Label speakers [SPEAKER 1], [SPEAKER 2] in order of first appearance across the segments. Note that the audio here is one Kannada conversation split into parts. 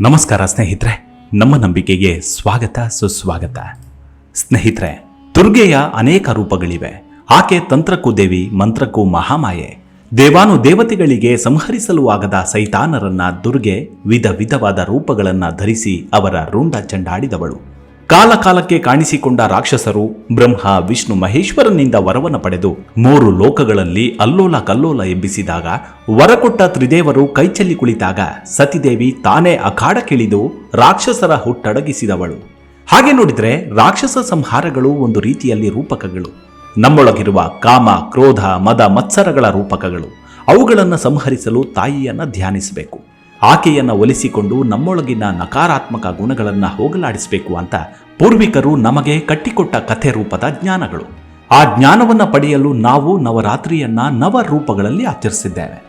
[SPEAKER 1] ನಮಸ್ಕಾರ ಸ್ನೇಹಿತರೆ, ನಮ್ಮ ನಂಬಿಕೆಗೆ ಸ್ವಾಗತ, ಸುಸ್ವಾಗತ. ಸ್ನೇಹಿತರೆ, ದುರ್ಗೆಯ ಅನೇಕ ರೂಪಗಳಿವೆ. ಆಕೆ ತಂತ್ರಕ್ಕೂ ದೇವಿ, ಮಂತ್ರಕ್ಕೂ ಮಹಾಮಾಯೆ. ದೇವಾನು ದೇವತೆಗಳಿಗೆ ಸಂಹರಿಸಲು ಆಗದ ಸೈತಾನರನ್ನ ದುರ್ಗೆ ವಿಧ ವಿಧವಾದ ರೂಪಗಳನ್ನ ಧರಿಸಿ ಅವರ ರುಂಡ ಚಂಡಾಡಿದವಳು. ಕಾಲ ಕಾಲಕ್ಕೆ ಕಾಣಿಸಿಕೊಂಡ ರಾಕ್ಷಸರು ಬ್ರಹ್ಮ, ವಿಷ್ಣು, ಮಹೇಶ್ವರನಿಂದ ವರವನ ಪಡೆದು ಮೂರು ಲೋಕಗಳಲ್ಲಿ ಅಲ್ಲೋಲ ಕಲ್ಲೋಲ ಎಬ್ಬಿಸಿದಾಗ ವರಕೊಟ್ಟ ತ್ರಿದೇವರು ಕೈಚಲ್ಲಿ ಕುಳಿತಾಗ ಸತಿದೇವಿ ತಾನೇ ಅಖಾಡಕ್ಕಿಳಿದು ರಾಕ್ಷಸರ ಹುಟ್ಟಡಗಿಸಿದವಳು. ಹಾಗೆ ನೋಡಿದರೆ ರಾಕ್ಷಸ ಸಂಹಾರಗಳು ಒಂದು ರೀತಿಯಲ್ಲಿ ರೂಪಕಗಳು. ನಮ್ಮೊಳಗಿರುವ ಕಾಮ, ಕ್ರೋಧ, ಮದ, ಮತ್ಸರಗಳ ರೂಪಕಗಳು. ಅವುಗಳನ್ನು ಸಂಹರಿಸಲು ತಾಯಿಯನ್ನು ಧ್ಯಾನಿಸಬೇಕು. ಆಕೆಯನ್ನ ಒಲಿಸಿಕೊಂಡು ನಮ್ಮೊಳಗಿನ ನಕಾರಾತ್ಮಕ ಗುಣಗಳನ್ನು ಹೋಗಲಾಡಿಸಬೇಕು ಅಂತ ಪೂರ್ವಿಕರು ನಮಗೆ ಕಟ್ಟಿಕೊಟ್ಟ ಕಥೆ ರೂಪದ ಜ್ಞಾನಗಳು. ಆ ಜ್ಞಾನವನ್ನು ಪಡೆಯಲು ನಾವು ನವರಾತ್ರಿಯನ್ನು ನವ ರೂಪಗಳಲ್ಲಿ ಆಚರಿಸಿದ್ದೇವೆ.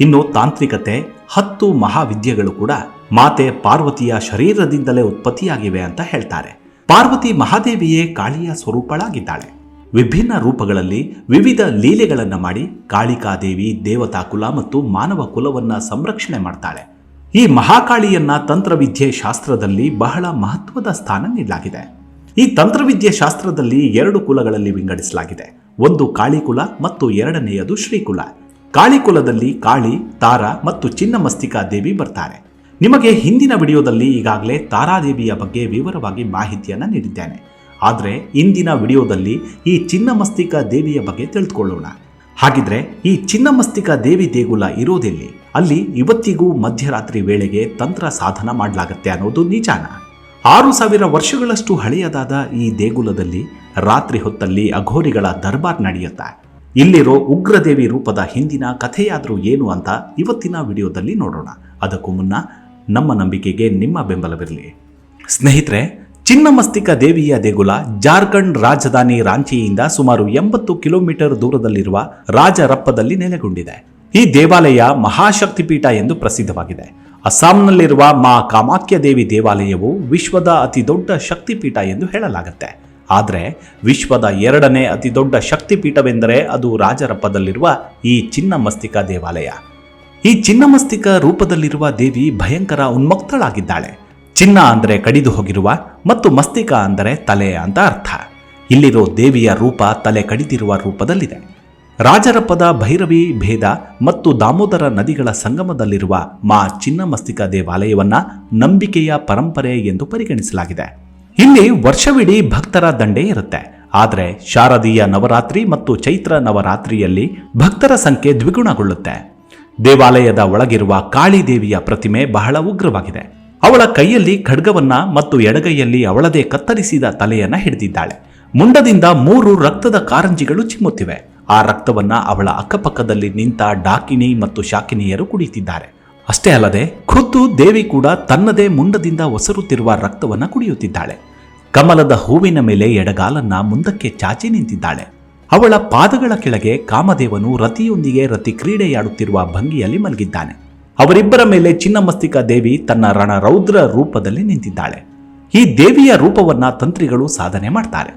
[SPEAKER 1] ಇನ್ನು ತಾಂತ್ರಿಕತೆ, ಹತ್ತು ಮಹಾವಿದ್ಯೆಗಳು ಕೂಡ ಮಾತೆ ಪಾರ್ವತಿಯ ಶರೀರದಿಂದಲೇ ಉತ್ಪತ್ತಿಯಾಗಿವೆ ಅಂತ ಹೇಳ್ತಾರೆ. ಪಾರ್ವತಿ ಮಹಾದೇವಿಯೇ ಕಾಳಿಯ ಸ್ವರೂಪಳಾಗಿದ್ದಾಳೆ. ವಿಭಿನ್ನ ರೂಪಗಳಲ್ಲಿ ವಿವಿಧ ಲೀಲೆಗಳನ್ನು ಮಾಡಿ ಕಾಳಿಕಾದೇವಿ ದೇವತಾ ಕುಲ ಮತ್ತು ಮಾನವ ಕುಲವನ್ನ ಸಂರಕ್ಷಣೆ ಮಾಡ್ತಾಳೆ. ಈ ಮಹಾಕಾಳಿಯನ್ನ ತಂತ್ರವಿದ್ಯೆ ಶಾಸ್ತ್ರದಲ್ಲಿ ಬಹಳ ಮಹತ್ವದ ಸ್ಥಾನ ನೀಡಲಾಗಿದೆ. ಈ ತಂತ್ರವಿದ್ಯೆ ಶಾಸ್ತ್ರದಲ್ಲಿ ಎರಡು ಕುಲಗಳಲ್ಲಿ ವಿಂಗಡಿಸಲಾಗಿದೆ. ಒಂದು ಕಾಳಿಕುಲ ಮತ್ತು ಎರಡನೆಯದು ಶ್ರೀಕುಲ. ಕಾಳಿಕುಲದಲ್ಲಿ ಕಾಳಿ, ತಾರ ಮತ್ತು ಚಿನ್ನಮಸ್ತಿಕಾ ದೇವಿ ಬರ್ತಾರೆ. ನಿಮಗೆ ಹಿಂದಿನ ವಿಡಿಯೋದಲ್ಲಿ ಈಗಾಗಲೇ ತಾರಾದೇವಿಯ ಬಗ್ಗೆ ವಿವರವಾಗಿ ಮಾಹಿತಿಯನ್ನು ನೀಡಿದ್ದೇನೆ. ಆದರೆ ಇಂದಿನ ವಿಡಿಯೋದಲ್ಲಿ ಈ ಚಿನ್ನಮಸ್ತಿಕ ದೇವಿಯ ಬಗ್ಗೆ ತಿಳಿದುಕೊಳ್ಳೋಣ. ಹಾಗಿದ್ರೆ ಈ ಚಿನ್ನಮಸ್ತಿಕ ದೇವಿ ದೇಗುಲ ಇರೋದೆಲ್ಲಿ? ಅಲ್ಲಿ ಇವತ್ತಿಗೂ ಮಧ್ಯರಾತ್ರಿ ವೇಳೆಗೆ ತಂತ್ರ ಸಾಧನ ಮಾಡಲಾಗತ್ತೆ ಅನ್ನೋದು ನಿಜಾನ? ಆರು ಸಾವಿರ ವರ್ಷಗಳಷ್ಟು ಹಳೆಯದಾದ ಈ ದೇಗುಲದಲ್ಲಿ ರಾತ್ರಿ ಹೊತ್ತಲ್ಲಿ ಅಘೋರಿಗಳ ದರ್ಬಾರ್ ನಡೆಯುತ್ತೆ? ಇಲ್ಲಿರೋ ಉಗ್ರದೇವಿ ರೂಪದ ಹಿಂದಿನ ಕಥೆಯಾದರೂ ಏನು ಅಂತ ಇವತ್ತಿನ ವಿಡಿಯೋದಲ್ಲಿ ನೋಡೋಣ. ಅದಕ್ಕೂ ಮುನ್ನ ನಮ್ಮ ನಂಬಿಕೆಗೆ ನಿಮ್ಮ ಬೆಂಬಲವಿರಲಿ. ಸ್ನೇಹಿತರೆ ಚಿನ್ನಮಸ್ತಿಕ ದೇವಿಯ ದೇಗುಲ ಜಾರ್ಖಂಡ್ ರಾಜಧಾನಿ ರಾಂಚಿಯಿಂದ ಸುಮಾರು ಎಂಬತ್ತು ಕಿಲೋಮೀಟರ್ ದೂರದಲ್ಲಿರುವ ರಾಜರಪ್ಪದಲ್ಲಿ ನೆಲೆಗೊಂಡಿದೆ. ಈ ದೇವಾಲಯ ಮಹಾಶಕ್ತಿಪೀಠ ಎಂದು ಪ್ರಸಿದ್ಧವಾಗಿದೆ. ಅಸ್ಸಾಂನಲ್ಲಿರುವ ಮಾ ಕಾಮಾಖ್ಯ ದೇವಿ ದೇವಾಲಯವು ವಿಶ್ವದ ಅತಿ ದೊಡ್ಡ ಶಕ್ತಿಪೀಠ ಎಂದು ಹೇಳಲಾಗುತ್ತೆ. ಆದರೆ ವಿಶ್ವದ ಎರಡನೇ ಅತಿ ದೊಡ್ಡ ಶಕ್ತಿಪೀಠವೆಂದರೆ ಅದು ರಾಜರಪ್ಪದಲ್ಲಿರುವ ಈ ಚಿನ್ನಮಸ್ತಿಕ ದೇವಾಲಯ. ಈ ಚಿನ್ನಮಸ್ತಿಕ ರೂಪದಲ್ಲಿರುವ ದೇವಿ ಭಯಂಕರ ಉನ್ಮಕ್ತಳಾಗಿದ್ದಾಳೆ. ಚಿನ್ನ ಅಂದರೆ ಕಡಿದು ಹೋಗಿರುವ ಮತ್ತು ಮಸ್ತಿಕ ಅಂದರೆ ತಲೆ ಅಂತ ಅರ್ಥ. ಇಲ್ಲಿರೋ ದೇವಿಯ ರೂಪ ತಲೆ ಕಡಿದಿರುವ ರೂಪದಲ್ಲಿದೆ. ರಾಜರಪ್ಪದ ಭೈರವಿ, ಭೇದ ಮತ್ತು ದಾಮೋದರ ನದಿಗಳ ಸಂಗಮದಲ್ಲಿರುವ ಮಾ ಚಿನ್ನಮಸ್ತಿಕ ದೇವಾಲಯವನ್ನ ನಂಬಿಕೆಯ ಪರಂಪರೆ ಎಂದು ಪರಿಗಣಿಸಲಾಗಿದೆ. ಇಲ್ಲಿ ವರ್ಷವಿಡೀ ಭಕ್ತರ ದಂಡೆ ಇರುತ್ತೆ. ಆದರೆ ಶಾರದೀಯ ನವರಾತ್ರಿ ಮತ್ತು ಚೈತ್ರ ನವರಾತ್ರಿಯಲ್ಲಿ ಭಕ್ತರ ಸಂಖ್ಯೆ ದ್ವಿಗುಣಗೊಳ್ಳುತ್ತೆ. ದೇವಾಲಯದ ಒಳಗಿರುವ ಕಾಳಿದೇವಿಯ ಪ್ರತಿಮೆ ಬಹಳ ಉಗ್ರವಾಗಿದೆ. ಅವಳ ಕೈಯಲ್ಲಿ ಖಡ್ಗವನ್ನ ಮತ್ತು ಎಡಗೈಯಲ್ಲಿ ಅವಳದೇ ಕತ್ತರಿಸಿದ ತಲೆಯನ್ನ ಹಿಡಿದಿದ್ದಾಳೆ. ಮುಂಡದಿಂದ ಮೂರು ರಕ್ತದ ಕಾರಂಜಿಗಳು ಚಿಮ್ಮುತ್ತಿವೆ. ಆ ರಕ್ತವನ್ನ ಅವಳ ಅಕ್ಕಪಕ್ಕದಲ್ಲಿ ನಿಂತ ಡಾಕಿನಿ ಮತ್ತು ಶಾಕಿನಿಯರು ಕುಡಿಯುತ್ತಿದ್ದಾರೆ. ಅಷ್ಟೇ ಅಲ್ಲದೆ ಖುದ್ದು ದೇವಿ ಕೂಡ ತನ್ನದೇ ಮುಂಡದಿಂದ ಒಸರುತ್ತಿರುವ ರಕ್ತವನ್ನ ಕುಡಿಯುತ್ತಿದ್ದಾಳೆ. ಕಮಲದ ಹೂವಿನ ಮೇಲೆ ಎಡಗಾಲನ್ನ ಮುಂದಕ್ಕೆ ಚಾಚಿ ನಿಂತಿದ್ದಾಳೆ. ಅವಳ ಪಾದಗಳ ಕೆಳಗೆ ಕಾಮದೇವನು ರತಿಯೊಂದಿಗೆ ರತಿ ಕ್ರೀಡೆಯಾಡುತ್ತಿರುವ ಭಂಗಿಯಲ್ಲಿ ಮಲಗಿದ್ದಾನೆ. ಅವರಿಬ್ಬರ ಮೇಲೆ ಚಿನ್ನಮಸ್ತಿಕ ದೇವಿ ತನ್ನ ರಣರೌದ್ರ ರೂಪದಲ್ಲಿ ನಿಂತಿದ್ದಾಳೆ. ಈ ದೇವಿಯ ರೂಪವನ್ನ ತಂತ್ರಿಗಳು ಸಾಧನೆ ಮಾಡ್ತಾರೆ.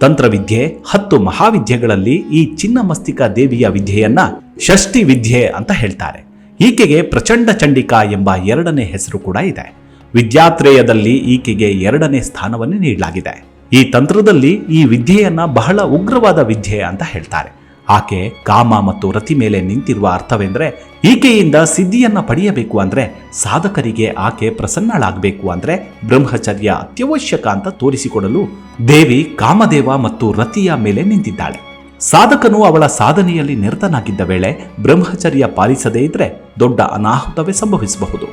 [SPEAKER 1] ತಂತ್ರವಿದ್ಯೆ ಹತ್ತು ಮಹಾವಿದ್ಯೆಗಳಲ್ಲಿ ಈ ಚಿನ್ನಮಸ್ತಿಕಾ ದೇವಿಯ ವಿದ್ಯೆಯನ್ನ ಷಷ್ಠಿ ವಿದ್ಯೆ ಅಂತ ಹೇಳ್ತಾರೆ. ಈಕೆಗೆ ಪ್ರಚಂಡ ಚಂಡಿಕಾ ಎಂಬ ಎರಡನೇ ಹೆಸರು ಕೂಡ ಇದೆ. ವಿದ್ಯಾತ್ರೇಯದಲ್ಲಿ ಈಕೆಗೆ ಎರಡನೇ ಸ್ಥಾನವನ್ನು ನೀಡಲಾಗಿದೆ. ಈ ತಂತ್ರದಲ್ಲಿ ಈ ವಿದ್ಯೆಯನ್ನ ಬಹಳ ಉಗ್ರವಾದ ವಿದ್ಯೆ ಅಂತ ಹೇಳ್ತಾರೆ. ಆಕೆ ಕಾಮ ಮತ್ತು ರತಿ ಮೇಲೆ ನಿಂತಿರುವ ಅರ್ಥವೆಂದರೆ ಈಕೆಯಿಂದ ಸಿದ್ಧಿಯನ್ನ ಪಡೆಯಬೇಕು ಅಂದ್ರೆ ಸಾಧಕರಿಗೆ ಆಕೆ ಪ್ರಸನ್ನಳಾಗಬೇಕು ಅಂದ್ರೆ ಬ್ರಹ್ಮಚರ್ಯ ಅತ್ಯವಶ್ಯಕ ಅಂತ ತೋರಿಸಿಕೊಡಲು ದೇವಿ ಕಾಮದೇವ ಮತ್ತು ರತಿಯ ಮೇಲೆ ನಿಂತಿದ್ದಾಳೆ. ಸಾಧಕನು ಅವಳ ಸಾಧನೆಯಲ್ಲಿ ನಿರತನಾಗಿದ್ದ ವೇಳೆ ಬ್ರಹ್ಮಚರ್ಯ ಪಾಲಿಸದೇ ಇದ್ರೆ ದೊಡ್ಡ ಅನಾಹುತವೇ ಸಂಭವಿಸಬಹುದು.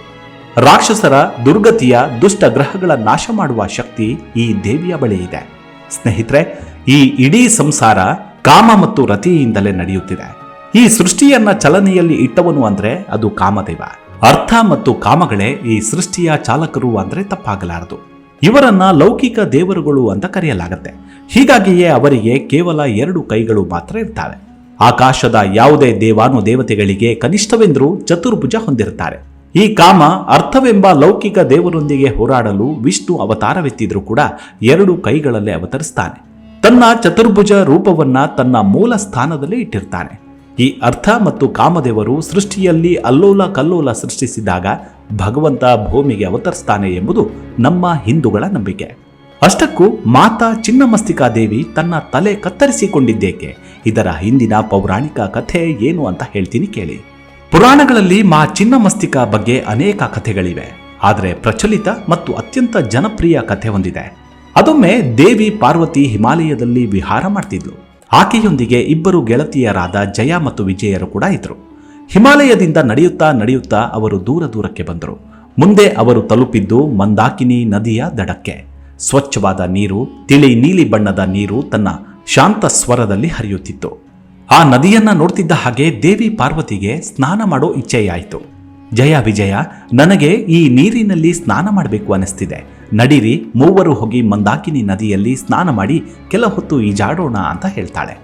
[SPEAKER 1] ರಾಕ್ಷಸರ ದುರ್ಗತಿಯ ದುಷ್ಟ ಗ್ರಹಗಳ ನಾಶ ಮಾಡುವ ಶಕ್ತಿ ಈ ದೇವಿಯ ಬಳಿ ಇದೆ. ಸ್ನೇಹಿತರೆ, ಈ ಇಡೀ ಸಂಸಾರ ಕಾಮ ಮತ್ತು ರತಿಯಿಂದಲೇ ನಡೆಯುತ್ತಿದೆ. ಈ ಸೃಷ್ಟಿಯನ್ನ ಚಲನೆಯಲ್ಲಿ ಇಟ್ಟವನು ಅಂದ್ರೆ ಅದು ಕಾಮದೇವ. ಅರ್ಥ ಮತ್ತು ಕಾಮಗಳೇ ಈ ಸೃಷ್ಟಿಯ ಚಾಲಕರು ಅಂದ್ರೆ ತಪ್ಪಾಗಲಾರದು. ಇವರನ್ನ ಲೌಕಿಕ ದೇವರುಗಳು ಅಂತ ಕರೆಯಲಾಗುತ್ತೆ. ಹೀಗಾಗಿಯೇ ಅವರಿಗೆ ಕೇವಲ ಎರಡು ಕೈಗಳು ಮಾತ್ರ ಇರ್ತವೆ. ಆಕಾಶದ ಯಾವುದೇ ದೇವಾನು ದೇವತೆಗಳಿಗೆ ಕನಿಷ್ಠವೆಂದರೂ ಚತುರ್ಭುಜ ಹೊಂದಿರುತ್ತಾರೆ. ಈ ಕಾಮ ಅರ್ಥವೆಂಬ ಲೌಕಿಕ ದೇವರೊಂದಿಗೆ ಹೋರಾಡಲು ವಿಷ್ಣು ಅವತಾರವೆತ್ತಿದ್ರೂ ಕೂಡ ಎರಡು ಕೈಗಳಲ್ಲೇ ಅವತರಿಸ್ತಾನೆ. ತನ್ನ ಚತುರ್ಭುಜ ರೂಪವನ್ನ ತನ್ನ ಮೂಲ ಸ್ಥಾನದಲ್ಲಿ ಇಟ್ಟಿರ್ತಾನೆ. ಈ ಅರ್ಥ ಮತ್ತು ಕಾಮದೇವರು ಸೃಷ್ಟಿಯಲ್ಲಿ ಅಲ್ಲೋಲ ಕಲ್ಲೋಲ ಸೃಷ್ಟಿಸಿದಾಗ ಭಗವಂತ ಭೂಮಿಗೆ ಅವತರಿಸ್ತಾನೆ ಎಂಬುದು ನಮ್ಮ ಹಿಂದೂಗಳ ನಂಬಿಕೆ. ಅಷ್ಟಕ್ಕೂ ಮಾತಾ ಚಿನ್ನಮಸ್ತಿಕಾ ದೇವಿ ತನ್ನ ತಲೆ ಕತ್ತರಿಸಿಕೊಂಡಿದ್ದೇಕೆ? ಇದರ ಹಿಂದಿನ ಪೌರಾಣಿಕ ಕಥೆ ಏನು ಅಂತ ಹೇಳ್ತೀನಿ ಕೇಳಿ. ಪುರಾಣಗಳಲ್ಲಿ ಮಾ ಚಿನ್ನಮಸ್ತಿಕಾ ಬಗ್ಗೆ ಅನೇಕ ಕಥೆಗಳಿವೆ. ಆದರೆ ಪ್ರಚಲಿತ ಮತ್ತು ಅತ್ಯಂತ ಜನಪ್ರಿಯ ಕಥೆ ಹೊಂದಿದೆ ಅದೊಮ್ಮೆ ದೇವಿ ಪಾರ್ವತಿ ಹಿಮಾಲಯದಲ್ಲಿ ವಿಹಾರ ಮಾಡ್ತಿದ್ಲು. ಆಕೆಯೊಂದಿಗೆ ಇಬ್ಬರು ಗೆಳತಿಯರಾದ ಜಯ ಮತ್ತು ವಿಜಯರು ಕೂಡ ಇದ್ರು. ಹಿಮಾಲಯದಿಂದ ನಡೆಯುತ್ತಾ ನಡೆಯುತ್ತಾ ಅವರು ದೂರ ದೂರಕ್ಕೆ ಬಂದರು. ಮುಂದೆ ಅವರು ತಲುಪಿದ್ದು ಮಂದಾಕಿನಿ ನದಿಯ ದಡಕ್ಕೆ. ಸ್ವಚ್ಛವಾದ ನೀರು, ತಿಳಿ ನೀಲಿ ಬಣ್ಣದ ನೀರು ತನ್ನ ಶಾಂತ ಸ್ವರದಲ್ಲಿ ಹರಿಯುತ್ತಿತ್ತು. ಆ ನದಿಯನ್ನ ನೋಡ್ತಿದ್ದ ಹಾಗೆ ದೇವಿ ಪಾರ್ವತಿಗೆ ಸ್ನಾನ ಮಾಡೋ ಇಚ್ಛೆಯಾಯಿತು. ಜಯ ವಿಜಯ, ನನಗೆ ಈ ನೀರಿನಲ್ಲಿ ಸ್ನಾನ ಮಾಡಬೇಕು ಅನಿಸ್ತಿದೆ ನಡೀರಿ, ಮೂವರು ಹೋಗಿ ಮಂದಾಕಿನಿ ನದಿಯಲ್ಲಿ ಸ್ನಾನ ಮಾಡಿ ಕೆಲ ಹೊತ್ತು ಈಜಾಡೋಣ ಅಂತ ಹೇಳ್ತಾಳೆ.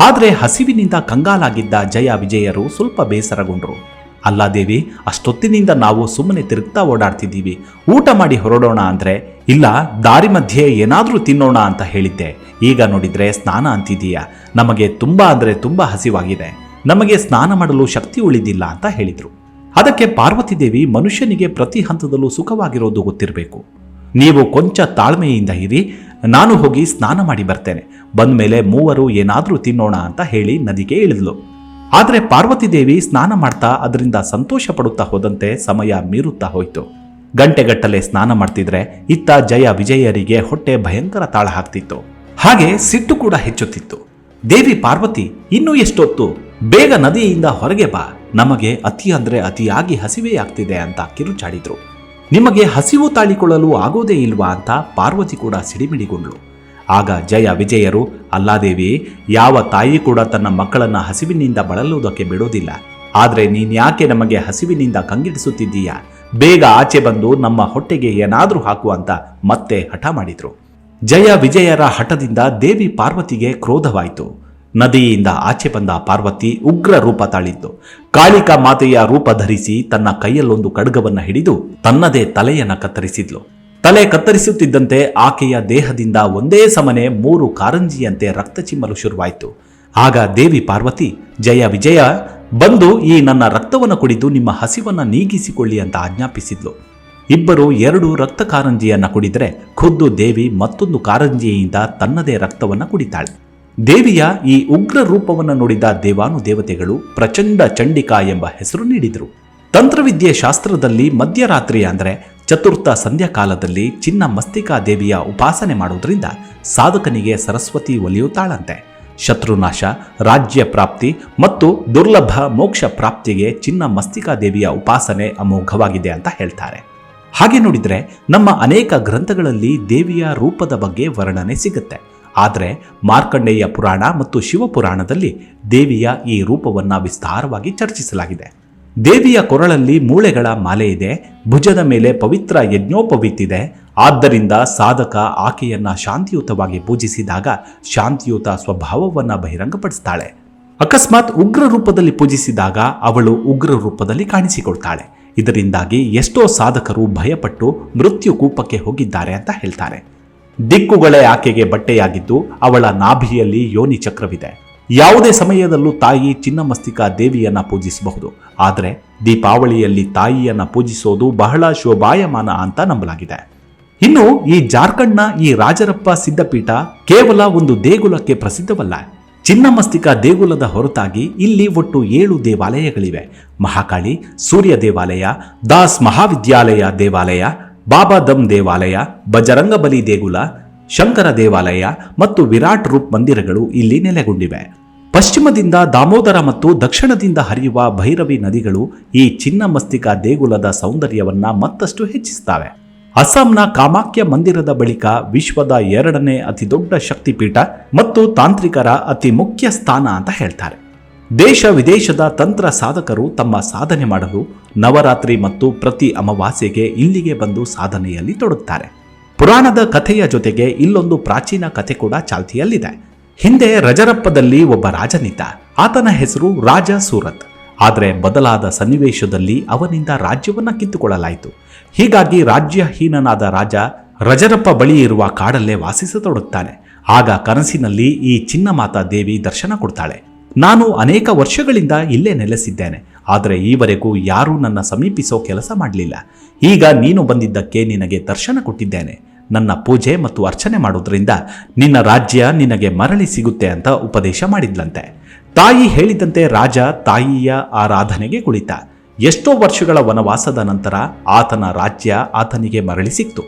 [SPEAKER 1] ಆದರೆ ಹಸಿವಿನಿಂದ ಕಂಗಾಲಾಗಿದ್ದ ಜಯ ವಿಜಯರು ಸ್ವಲ್ಪ ಬೇಸರಗೊಂಡರು. ಅಲ್ಲ ದೇವಿ, ಅಷ್ಟೊತ್ತಿನಿಂದ ನಾವು ಸುಮ್ಮನೆ ತಿರುಗ್ತಾ ಓಡಾಡ್ತಿದ್ದೀವಿ. ಊಟ ಮಾಡಿ ಹೊರಡೋಣ ಅಂದ್ರೆ, ಇಲ್ಲ, ದಾರಿ ಮಧ್ಯೆ ಏನಾದರೂ ತಿನ್ನೋಣ ಅಂತ ಹೇಳಿದ್ದೆ. ಈಗ ನೋಡಿದ್ರೆ ಸ್ನಾನ ಅಂತಿದೀಯಾ ನಮಗೆ ತುಂಬಾ ಅಂದ್ರೆ ತುಂಬಾ ಹಸಿವಾಗಿದೆ. ನಮಗೆ ಸ್ನಾನ ಮಾಡಲು ಶಕ್ತಿ ಉಳಿದಿಲ್ಲ ಅಂತ ಹೇಳಿದ್ರು. ಅದಕ್ಕೆ ಪಾರ್ವತಿದೇವಿ ಮನುಷ್ಯನಿಗೆ ಪ್ರತಿ ಹಂತದಲ್ಲೂ ಸುಖವಾಗಿರೋದು ಗೊತ್ತಿರಬೇಕು. ನೀವು ಕೊಂಚ ತಾಳ್ಮೆಯಿಂದ ಇರಿ, ನಾನು ಹೋಗಿ ಸ್ನಾನ ಮಾಡಿ ಬರ್ತೇನೆ. ಬಂದ್ಮೇಲೆ ಮೂವರು ಏನಾದರೂ ತಿನ್ನೋಣ ಅಂತ ಹೇಳಿ ನದಿಗೆ ಇಳಿದ್ಲು. ಆದರೆ ಪಾರ್ವತಿದೇವಿ ಸ್ನಾನ ಮಾಡ್ತಾ ಅದರಿಂದ ಸಂತೋಷ ಪಡುತ್ತಾ ಹೋದಂತೆ ಸಮಯ ಮೀರುತ್ತಾ ಹೋಯಿತು. ಗಂಟೆಗಟ್ಟಲೆ ಸ್ನಾನ ಮಾಡ್ತಿದ್ರೆ ಇತ್ತ ಜಯ ವಿಜಯರಿಗೆ ಹೊಟ್ಟೆ ಭಯಂಕರ ತಾಳ ಹಾಕ್ತಿತ್ತು. ಹಾಗೆ ಸಿಟ್ಟು ಕೂಡ ಹೆಚ್ಚುತ್ತಿತ್ತು. ದೇವಿ ಪಾರ್ವತಿ, ಇನ್ನೂ ಎಷ್ಟೊತ್ತು? ಬೇಗ ನದಿಯಿಂದ ಹೊರಗೆ ಬಾ. ನಮಗೆ ಅತಿ ಅಂದ್ರೆ ಅತಿಯಾಗಿ ಹಸಿವೆ ಆಗ್ತಿದೆ ಅಂತ ಕಿರುಚಾಡಿದ್ರು ನಿಮಗೆ ಹಸಿವು ತಾಳಿಕೊಳ್ಳಲು ಆಗೋದೇ ಇಲ್ವಾ ಅಂತ ಪಾರ್ವತಿ ಕೂಡ ಸಿಡಿಮಿಡಿಗೊಂಡ್ಳು. ಆಗ ಜಯ ವಿಜಯರು, ಅಲ್ಲಾದೇವಿ, ಯಾವ ತಾಯಿ ಕೂಡ ತನ್ನ ಮಕ್ಕಳನ್ನ ಹಸಿವಿನಿಂದ ಬಳಲುವುದಕ್ಕೆ ಬಿಡೋದಿಲ್ಲ. ಆದ್ರೆ ನೀನ್ಯಾಕೆ ನಮಗೆ ಹಸಿವಿನಿಂದ ಕಂಗಿಡಿಸುತ್ತಿದ್ದೀಯಾ? ಬೇಗ ಆಚೆ ಬಂದು ನಮ್ಮ ಹೊಟ್ಟೆಗೆ ಏನಾದ್ರೂ ಹಾಕು ಅಂತ ಮತ್ತೆ ಹಠ ಮಾಡಿದ್ರು. ಜಯ ವಿಜಯರ ಹಠದಿಂದ ದೇವಿ ಪಾರ್ವತಿಗೆ ಕ್ರೋಧವಾಯಿತು. ನದಿಯಿಂದ ಆಚೆ ಬಂದ ಪಾರ್ವತಿ ಉಗ್ರ ರೂಪ ತಾಳಿದ್ದು ಕಾಳಿಕಾ ಮಾತೆಯ ರೂಪ ಧರಿಸಿ ತನ್ನ ಕೈಯಲ್ಲೊಂದು ಖಡ್ಗವನ್ನ ಹಿಡಿದು ತನ್ನದೇ ತಲೆಯನ್ನು ಕತ್ತರಿಸಿದ್ಲು. ತಲೆ ಕತ್ತರಿಸುತ್ತಿದ್ದಂತೆ ಆಕೆಯ ದೇಹದಿಂದ ಒಂದೇ ಸಮನೆ ಮೂರು ಕಾರಂಜಿಯಂತೆ ರಕ್ತ ಚಿಮ್ಮಲು ಶುರುವಾಯಿತು. ಆಗ ದೇವಿ ಪಾರ್ವತಿ, ಜಯ ವಿಜಯ, ಬಂದು ಈ ನನ್ನ ರಕ್ತವನ್ನು ಕುಡಿದು ನಿಮ್ಮ ಹಸಿವನ್ನ ನೀಗಿಸಿಕೊಳ್ಳಿ ಅಂತ ಆಜ್ಞಾಪಿಸಿದ್ಲು. ಇಬ್ಬರು ಎರಡು ರಕ್ತ ಕಾರಂಜಿಯನ್ನು ಕುಡಿದರೆ ಖುದ್ದು ದೇವಿ ಮತ್ತೊಂದು ಕಾರಂಜಿಯಿಂದ ತನ್ನದೇ ರಕ್ತವನ್ನು ಕುಡಿತಾಳೆ. ದೇವಿಯ ಈ ಉಗ್ರ ರೂಪವನ್ನು ನೋಡಿದ ದೇವಾನು ದೇವತೆಗಳು ಪ್ರಚಂಡ ಚಂಡಿಕಾ ಎಂಬ ಹೆಸರು ನೀಡಿದರು. ತಂತ್ರವಿದ್ಯೆ ಶಾಸ್ತ್ರದಲ್ಲಿ ಮಧ್ಯರಾತ್ರಿ ಅಂದರೆ ಚತುರ್ಥ ಸಂಧ್ಯಾಕಾಲದಲ್ಲಿ ಚಿನ್ನ ಮಸ್ತಿಕಾ ದೇವಿಯ ಉಪಾಸನೆ ಮಾಡುವುದರಿಂದ ಸಾಧಕನಿಗೆ ಸರಸ್ವತಿ ಒಲಿಯುತ್ತಾಳಂತೆ. ಶತ್ರುನಾಶ, ರಾಜ್ಯ ಪ್ರಾಪ್ತಿ ಮತ್ತು ದುರ್ಲಭ ಮೋಕ್ಷ ಪ್ರಾಪ್ತಿಗೆ ಚಿನ್ನ ಮಸ್ತಿಕಾ ದೇವಿಯ ಉಪಾಸನೆ ಅಮೋಘವಾಗಿದೆ ಅಂತ ಹೇಳ್ತಾರೆ. ಹಾಗೆ ನೋಡಿದರೆ ನಮ್ಮ ಅನೇಕ ಗ್ರಂಥಗಳಲ್ಲಿ ದೇವಿಯ ರೂಪದ ಬಗ್ಗೆ ವರ್ಣನೆ ಸಿಗುತ್ತೆ. ಆದರೆ ಮಾರ್ಕಂಡೇಯ ಪುರಾಣ ಮತ್ತು ಶಿವಪುರಾಣದಲ್ಲಿ ದೇವಿಯ ಈ ರೂಪವನ್ನು ವಿಸ್ತಾರವಾಗಿ ಚರ್ಚಿಸಲಾಗಿದೆ. ದೇವಿಯ ಕೊರಳಲ್ಲಿ ಮೂಳೆಗಳ ಮಾಲೆ ಇದೆ, ಭುಜದ ಮೇಲೆ ಪವಿತ್ರ ಯಜ್ಞೋಪವಿತ್ತಿದೆ ಆದ್ದರಿಂದ ಸಾಧಕ ಆಕೆಯನ್ನ ಶಾಂತಿಯುತವಾಗಿ ಪೂಜಿಸಿದಾಗ ಶಾಂತಿಯುತ ಸ್ವಭಾವವನ್ನು ಬಹಿರಂಗಪಡಿಸ್ತಾಳೆ. ಅಕಸ್ಮಾತ್ ಉಗ್ರ ರೂಪದಲ್ಲಿ ಪೂಜಿಸಿದಾಗ ಅವಳು ಉಗ್ರ ರೂಪದಲ್ಲಿ ಕಾಣಿಸಿಕೊಳ್ತಾಳೆ. ಇದರಿಂದಾಗಿ ಎಷ್ಟೋ ಸಾಧಕರು ಭಯಪಟ್ಟು ಮೃತ್ಯು ಕೂಪಕ್ಕೆ ಹೋಗಿದ್ದಾರೆ ಅಂತ ಹೇಳ್ತಾರೆ. ದಿಕ್ಕುಗಳೇ ಆಕೆಗೆ ಬಟ್ಟೆಯಾಗಿದ್ದು ಅವಳ ನಾಭಿಯಲ್ಲಿ ಯೋನಿ ಚಕ್ರವಿದೆ. ಯಾವುದೇ ಸಮಯದಲ್ಲೂ ತಾಯಿ ಚಿನ್ನಮಸ್ತಿಕಾ ದೇವಿಯನ್ನ ಪೂಜಿಸಬಹುದು. ಆದರೆ ದೀಪಾವಳಿಯಲ್ಲಿ ತಾಯಿಯನ್ನ ಪೂಜಿಸೋದು ಬಹಳ ಶೋಭಾಯಮಾನ ಅಂತ ನಂಬಲಾಗಿದೆ. ಇನ್ನು ಈ ಜಾರ್ಖಂಡ್ನ ಈ ರಾಜರಪ್ಪ ಸಿದ್ಧಪೀಠ ಕೇವಲ ಒಂದು ದೇಗುಲಕ್ಕೆ ಪ್ರಸಿದ್ಧವಲ್ಲ. ಚಿನ್ನಮಸ್ತಿಕಾ ದೇಗುಲದ ಹೊರತಾಗಿ ಇಲ್ಲಿ ಒಟ್ಟು ಏಳು ದೇವಾಲಯಗಳಿವೆ. ಮಹಾಕಾಳಿ, ಸೂರ್ಯ ದೇವಾಲಯ, ದಾಸ್ ಮಹಾವಿದ್ಯಾಲಯ ದೇವಾಲಯ, ಬಾಬಾ ದಮ್ ದೇವಾಲಯ, ಬಜರಂಗಬಲಿ ದೇಗುಲ, ಶಂಕರ ದೇವಾಲಯ ಮತ್ತು ವಿರಾಟ್ ರೂಪ್ ಮಂದಿರಗಳು ಇಲ್ಲಿ ನೆಲೆಗೊಂಡಿವೆ. ಪಶ್ಚಿಮದಿಂದ ದಾಮೋದರ ಮತ್ತು ದಕ್ಷಿಣದಿಂದ ಹರಿಯುವ ಭೈರವಿ ನದಿಗಳು ಈ ಚಿನ್ನಮಸ್ತಿಕ ದೇಗುಲದ ಸೌಂದರ್ಯವನ್ನ ಮತ್ತಷ್ಟು ಹೆಚ್ಚಿಸುತ್ತವೆ. ಅಸ್ಸಾಂನ ಕಾಮಾಖ್ಯ ಮಂದಿರದ ಬಳಿಕ ವಿಶ್ವದ ಎರಡನೇ ಅತಿದೊಡ್ಡ ಶಕ್ತಿಪೀಠ ಮತ್ತು ತಾಂತ್ರಿಕರ ಅತಿ ಮುಖ್ಯ ಸ್ಥಾನ ಅಂತ ಹೇಳ್ತಾರೆ. ದೇಶ ವಿದೇಶದ ತಂತ್ರ ಸಾಧಕರು ತಮ್ಮ ಸಾಧನೆ ಮಾಡಲು ನವರಾತ್ರಿ ಮತ್ತು ಪ್ರತಿ ಅಮಾವಾಸ್ಯೆಗೆ ಇಲ್ಲಿಗೆ ಬಂದು ಸಾಧನೆಯಲ್ಲಿ ತೊಡಗುತ್ತಾರೆ ಪುರಾಣದ ಕಥೆಯ ಜೊತೆಗೆ ಇಲ್ಲೊಂದು ಪ್ರಾಚೀನ ಕಥೆ ಕೂಡ ಚಾಲ್ತಿಯಲ್ಲಿದೆ. ಹಿಂದೆ ರಜರಪ್ಪದಲ್ಲಿ ಒಬ್ಬ ರಾಜನಿದ್ದ. ಆತನ ಹೆಸರು ರಾಜ ಸೂರತ್. ಆದರೆ ಬದಲಾದ ಸನ್ನಿವೇಶದಲ್ಲಿ ಅವನಿಂದ ರಾಜ್ಯವನ್ನ ಕಿತ್ತುಕೊಳ್ಳಲಾಯಿತು. ಹೀಗಾಗಿ ರಾಜ್ಯಹೀನನಾದ ರಾಜ ರಜರಪ್ಪ ಬಳಿ ಇರುವ ಕಾಡಲ್ಲೇ ವಾಸಿಸತೊಡುತ್ತಾನೆ ಆಗ ಕನಸಿನಲ್ಲಿ ಈ ಚಿನ್ನಮಾತಾ ದೇವಿ ದರ್ಶನ ಕೊಡ್ತಾಳೆ. ನಾನು ಅನೇಕ ವರ್ಷಗಳಿಂದ ಇಲ್ಲೇ ನೆಲೆಸಿದ್ದೇನೆ. ಆದರೆ ಈವರೆಗೂ ಯಾರೂ ನನ್ನ ಸಮೀಪಿಸೋ ಕೆಲಸ ಮಾಡಲಿಲ್ಲ. ಈಗ ನೀನು ಬಂದಿದ್ದಕ್ಕೆ ನಿನಗೆ ದರ್ಶನ ಕೊಟ್ಟಿದ್ದೇನೆ. ನನ್ನ ಪೂಜೆ ಮತ್ತು ಅರ್ಚನೆ ಮಾಡೋದ್ರಿಂದ ನಿನ್ನ ರಾಜ್ಯ ನಿನಗೆ ಮರಳಿ ಸಿಗುತ್ತೆ ಅಂತ ಉಪದೇಶ ಮಾಡಿದ್ಲಂತೆ. ತಾಯಿ ಹೇಳಿದಂತೆ ರಾಜ ತಾಯಿಯ ಆರಾಧನೆಗೆ ಕುಳಿತ. ಎಷ್ಟೋ ವರ್ಷಗಳ ವನವಾಸದ ನಂತರ ಆತನ ರಾಜ್ಯ ಆತನಿಗೆ ಮರಳಿ ಸಿಕ್ತು.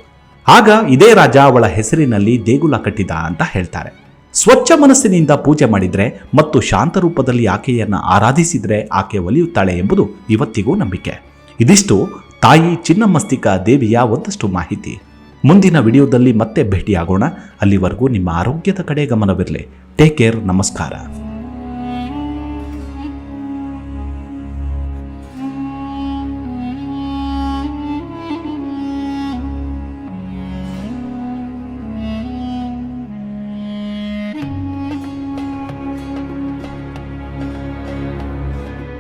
[SPEAKER 1] ಆಗ ಇದೇ ರಾಜ ಅವಳ ಹೆಸರಿನಲ್ಲಿ ದೇಗುಲ ಕಟ್ಟಿದ ಅಂತ ಹೇಳ್ತಾರೆ. ಸ್ವಚ್ಛ ಮನಸ್ಸಿನಿಂದ ಪೂಜೆ ಮಾಡಿದ್ರೆ ಮತ್ತು ಶಾಂತ ರೂಪದಲ್ಲಿ ಆಕೆಯನ್ನು ಆರಾಧಿಸಿದ್ರೆ ಆಕೆ ಒಲಿಯುತ್ತಾಳೆ ಎಂಬುದು ಇವತ್ತಿಗೂ ನಂಬಿಕೆ. ಇದಿಷ್ಟು ತಾಯಿ ಚಿನ್ನಮಸ್ತಿಕ ದೇವಿಯ ಒಂದಷ್ಟು ಮಾಹಿತಿ. ಮುಂದಿನ ವಿಡಿಯೋದಲ್ಲಿ ಮತ್ತೆ ಭೇಟಿಯಾಗೋಣ. ಅಲ್ಲಿವರೆಗೂ ನಿಮ್ಮ ಆರೋಗ್ಯದ ಕಡೆ ಗಮನವಿರಲಿ. ಟೇಕ್ ಕೇರ್ ನಮಸ್ಕಾರ.